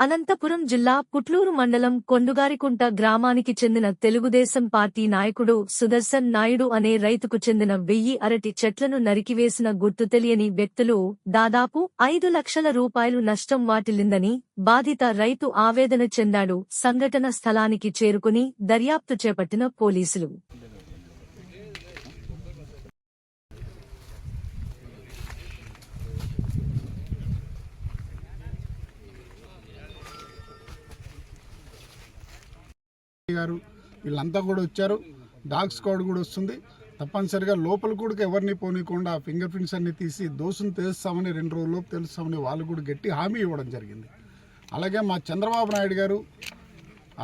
అనంతపురం జిల్లా పుట్లూరు మండలం కొండుగారికుంట గ్రామానికి చెందిన తెలుగుదేశం పార్టీ నాయకుడు సుదర్శన్ నాయుడు అనే రైతుకు చెందిన వెయ్యి అరటి చెట్లను నరికివేసిన గుర్తు తెలియని వ్యక్తులు దాదాపు ఐదు లక్షల రూపాయలు నష్టం వాటిల్లిందని బాధిత రైతు ఆవేదన చెందాడు. సంఘటన స్థలానికి చేరుకుని దర్యాప్తు చేపట్టిన పోలీసులు. గారు వీళ్ళంతా కూడా వచ్చారు. డాగ్ స్క్వాడ్ కూడా వస్తుంది. తప్పనిసరిగా లోపల కూడా ఎవరిని పోనీయకుండా ఫింగర్ ప్రింట్స్ అన్ని తీసి దోషుని తెలుస్తామని రెండు రోజుల్లోపు తెలుస్తామని వాళ్ళు కూడా గట్టి హామీ ఇవ్వడం జరిగింది. అలాగే మా చంద్రబాబు నాయుడు గారు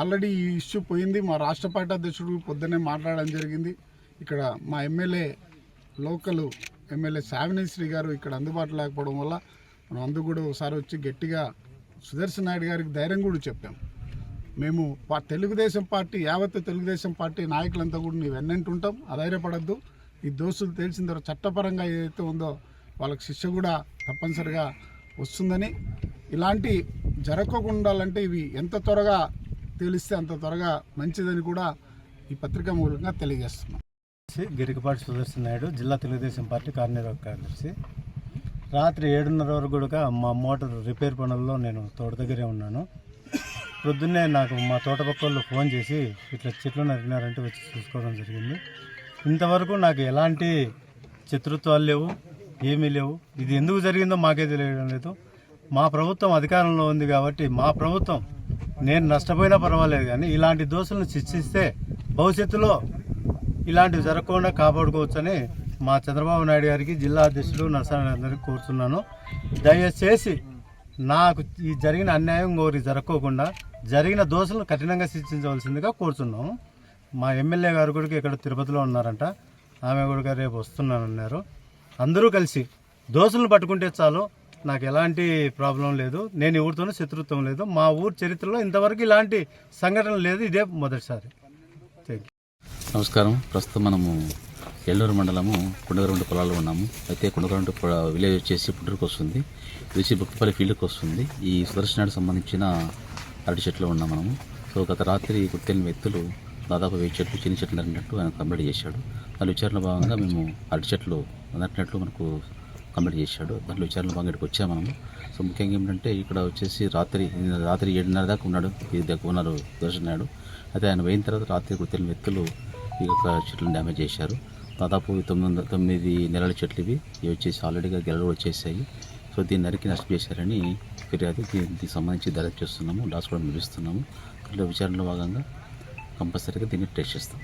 ఆల్రెడీ ఈ ఇష్యూ పోయింది. మా రాష్ట్ర పార్టీ అధ్యక్షుడు పొద్దున్నే మాట్లాడడం జరిగింది. ఇక్కడ మా ఎమ్మెల్యే లోకల్ ఎమ్మెల్యే సావినేశ్రీ గారు ఇక్కడ అందుబాటులో లేకపోవడం వల్ల మనం అందు కూడా ఒకసారి వచ్చి గట్టిగా సుదర్శన్ నాయుడు గారికి ధైర్యం కూడా చెప్పాం. మేము తెలుగుదేశం పార్టీ యావత్ తెలుగుదేశం పార్టీ నాయకులంతా కూడా నీ వెన్నంటుంటాం అధైర్యపడద్దు. ఈ దోస్తులు తెలిసిన తర్వాత చట్టపరంగా ఏదైతే ఉందో వాళ్ళకి శిక్ష కూడా తప్పనిసరిగా వస్తుందని. ఇలాంటి జరగకుండా ఉండాలంటే ఇవి ఎంత త్వరగా తేలిస్తే అంత త్వరగా మంచిదని కూడా ఈ పత్రిక మూలంగా తెలియజేస్తున్నాం. గిరికపాటి సుదర్శన్ నాయుడు జిల్లా తెలుగుదేశం పార్టీ కార్యనిర్వాహక కార్యదర్శి. రాత్రి ఏడున్నర వరకు కూడా మా మోటార్ రిపేర్ పనుల్లో నేను తోట దగ్గరే ఉన్నాను. పొద్దున్నే నాకు మా తోట పక్క ఫోన్ చేసి ఇట్లా చెట్లు నరికినారంటే వచ్చి చూసుకోవడం జరిగింది. ఇంతవరకు నాకు ఎలాంటి శత్రుత్వాలు లేవు ఏమీ లేవు. ఇది ఎందుకు జరిగిందో మాకే తెలియడం లేదు. మా ప్రభుత్వం అధికారంలో ఉంది కాబట్టి మా ప్రభుత్వం నేను నష్టపోయినా పర్వాలేదు కానీ ఇలాంటి దోషులను శిక్షిస్తే భవిష్యత్తులో ఇలాంటివి జరగకుండా కాపాడుకోవచ్చని మా చంద్రబాబు నాయుడు గారికి జిల్లా అధ్యక్షుడు నరసరావు కోరుతున్నాను. దయచేసి నాకు ఈ జరిగిన అన్యాయం ఇంకోరి జరగకోకుండా జరిగిన దోషులను కఠినంగా శిక్షించవలసిందిగా కోరుతున్నాము మా ఎమ్మెల్యే గారు కూడా ఇక్కడ తిరుపతిలో ఉన్నారంట. ఆమె కూడా రేపు వస్తున్నానన్నారు. అందరూ కలిసి దోషులను పట్టుకుంటే చాలు. నాకు ఎలాంటి ప్రాబ్లం లేదు. నేను ఎవరితోనూ శత్రుత్వం లేదు. మా ఊరు చరిత్రలో ఇంతవరకు ఇలాంటి సంఘటన లేదు. ఇదే మొదటిసారి. థ్యాంక్ యూ నమస్కారం. ప్రస్తుతం మనము ఎల్లూరు మండలము కుండగరండు పొలాల్లో ఉన్నాము. అయితే కుండగరండు విలేజ్ వచ్చేసి పుట్టూరుకు వస్తుంది. ఇది వచ్చి ఫీల్డ్కి వస్తుంది. ఈ సుదర్శనానికి సంబంధించిన అరటి చెట్లు ఉన్నాం మనము. సో గత రాత్రి గుర్తెని వ్యక్తులు దాదాపు వెయ్యి చెట్లు చిన్న చెట్లు నరినట్టు ఆయన కంప్లీట్ చేశాడు. దాని విచారణ భాగంగా మేము అరటి చెట్లు నరికినట్లు మనకు కంప్లీట్ చేశాడు. దాంట్లో విచారణ భాగంగా ఇక్కడికి వచ్చాము మనము. సో ముఖ్యంగా ఏంటంటే ఇక్కడ వచ్చేసి రాత్రి రాత్రి ఏడున్నర దాకా ఉన్నాడు. ఇది దగ్గర ఉన్నారు దర్శనాడు అయితే ఆయన పోయిన తర్వాత రాత్రి గుర్తెని వ్యక్తులు ఈ యొక్క చెట్లను డ్యామేజ్ చేశారు. దాదాపు తొమ్మిది వందల తొమ్మిది నెలల చెట్లు ఇవి. ఇవి వచ్చేసి ఆల్రెడీగా గెలలు వచ్చేసాయి. సో దీన్ని నరికి నష్టం చేశారని ఫిర్యాదు దీనికి సంబంధించి దర్యాప్తు చేస్తున్నాము లాస్ కూడా నిలుస్తున్నాము దీంట్లో విచారణలో భాగంగా కంపల్సరీగా దీన్ని టెస్ట్ చేస్తాం.